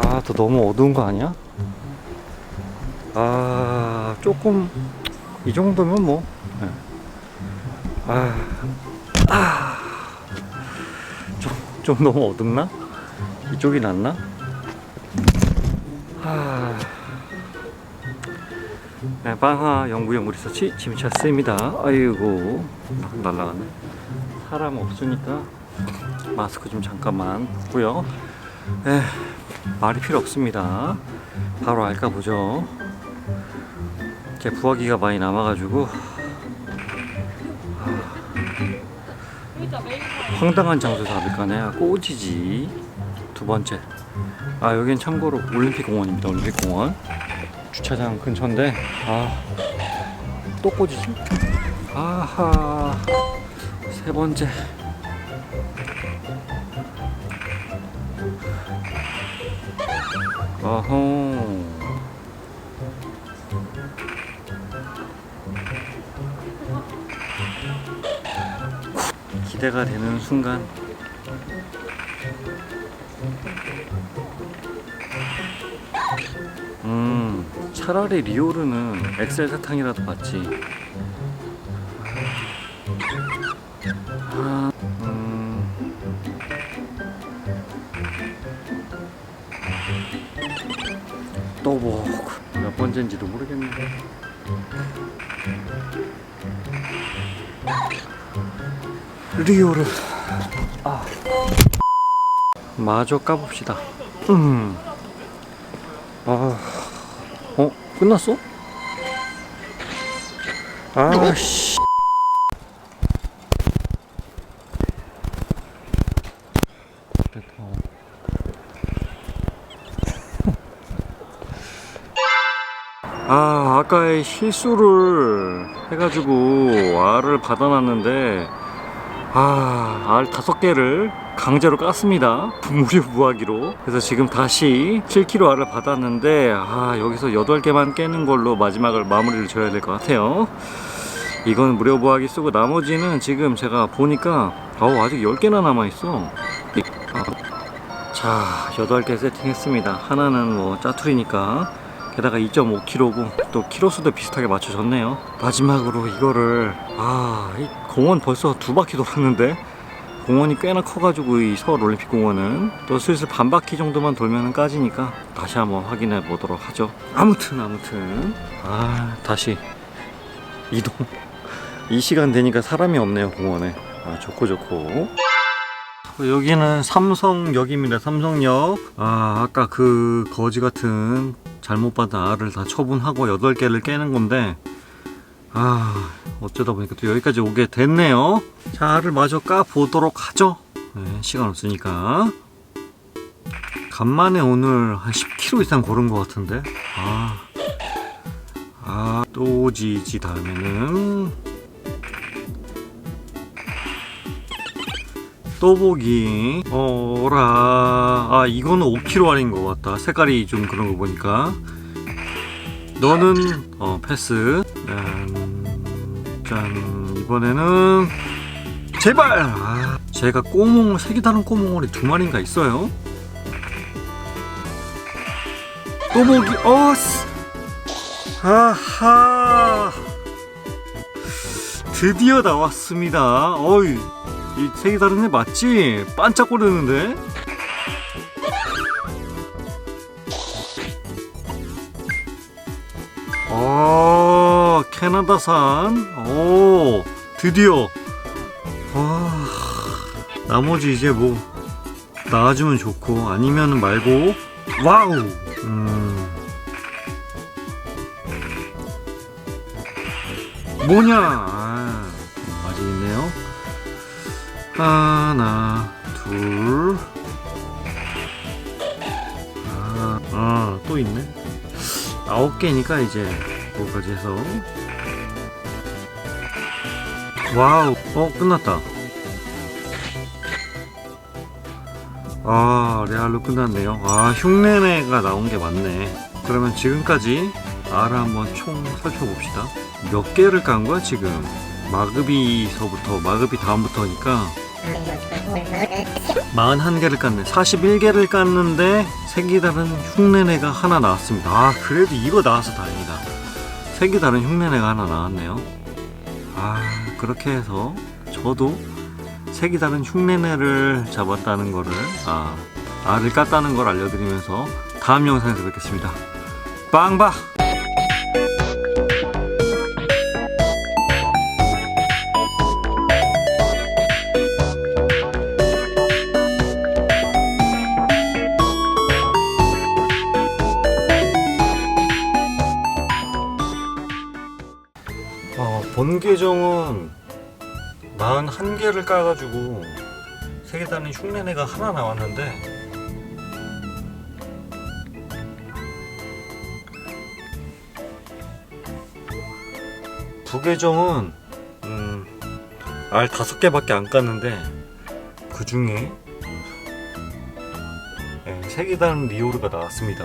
아, 또 너무 어두운 거 아니야? 아, 조금 이 정도면 뭐. 네. 아, 아, 좀, 좀 너무 어둡나? 이쪽이 낫나? 아, 네, 방하 연구용 리서치 짐차스입니다. 아이고, 날라가네. 사람 없으니까 마스크 좀 잠깐만 벗고요. 에, 말이 필요 없습니다. 바로 알까 보죠. 이제 부화기가 많이 남아가지고 황당한 장소에서 아빌까네. 꼬지지. 두 번째. 아 여긴 참고로 올림픽 공원입니다. 올림픽 공원. 주차장 근처인데 아또 꼬지지? 아하. 세 번째 어허. 기대가 되는 순간. 음 차라리 리오르는 엑셀 사탕이라도 받지 또뭐몇 번째인지도 모르겠네. 리오르 아. 마저 까봅시다. 음. 아, 어 끝났어? 아씨. 아 아까의 실수를 해가지고 알을 받아놨는데 아, 알 다섯 개를 강제로 깠습니다. 무료 무하기로. 그래서 지금 다시 7kg 알을 받았는데, 아, 여기서 8개만 깨는 걸로 마지막을 마무리를 줘야 될 것 같아요. 이건 무료 무하기 쓰고 나머지는 지금 제가 보니까, 어우, 아직 10개나 남아있어. 아, 자, 8개 세팅했습니다. 하나는 뭐 짜투리니까. 게다가 2.5kg고 또 키로수도 비슷하게 맞춰졌네요. 마지막으로 이거를 아, 이 공원 벌써 두 바퀴 돌았는데 공원이 꽤나 커가지고 이 서울 올림픽 공원은 또 슬슬 반 바퀴 정도만 돌면은 까지니까 다시 한번 확인해 보도록 하죠. 아무튼 아무튼 아 다시 이동. 이 시간 되니까 사람이 없네요 공원에. 아 좋고 좋고. 여기는 삼성역입니다. 삼성역. 아, 아까 그 거지 같은 잘못 받은 알을 다 처분하고 8개를 깨는 건데, 아, 어쩌다 보니까 또 여기까지 오게 됐네요. 자, 알을 마저 까 보도록 하죠. 네, 시간 없으니까. 간만에 오늘 한 10kg 이상 고른 것 같은데. 아, 아, 또 지지 다음에는 또 보기 어라. 아 이거는 5kg 알인 것 같다. 색깔이 좀 그런 거 보니까. 너는? 어 패스. 짠, 짠. 이번에는 제발! 아, 제가 꼬몽 색이 다른 꼬몽알이 두 마리인가 있어요? 또 보기 어스 아하. 드디어 나왔습니다. 어이 이 색이 다른 애 맞지? 반짝거리는데? 아 캐나다산? 오 드디어. 와 나머지 이제 뭐 나와주면 좋고 아니면 말고 와우! 음. 뭐냐 하나, 둘, 아, 아, 또 있네. 아홉 개니까 이제 그거까지 해서. 와우, 어, 끝났다. 아, 레알로 끝났네요. 아, 흉내내가 나온 게 맞네. 그러면 지금까지 알을 한번 총 살펴봅시다. 몇 개를 깐 거야, 지금? 마급이서부터, 마급이 다음부터니까 41개를 깠네. 41개를 깠는데 색이 다른 흉내내가 하나 나왔습니다. 아 그래도 이거 나와서 다행이다. 색이 다른 흉내내가 하나 나왔네요. 아 그렇게 해서 저도 색이 다른 흉내내를 잡았다는 거를 아 알을 깠다는 걸 알려드리면서 다음 영상에서 뵙겠습니다. 빵바 어, 본 계정은 41개를 까가지고 다는 흉내내가 하나 나왔는데 부계정은 음, 알 다섯 개밖에 안 깠는데 그 중에 네, 세개 다는 리오르가 나왔습니다.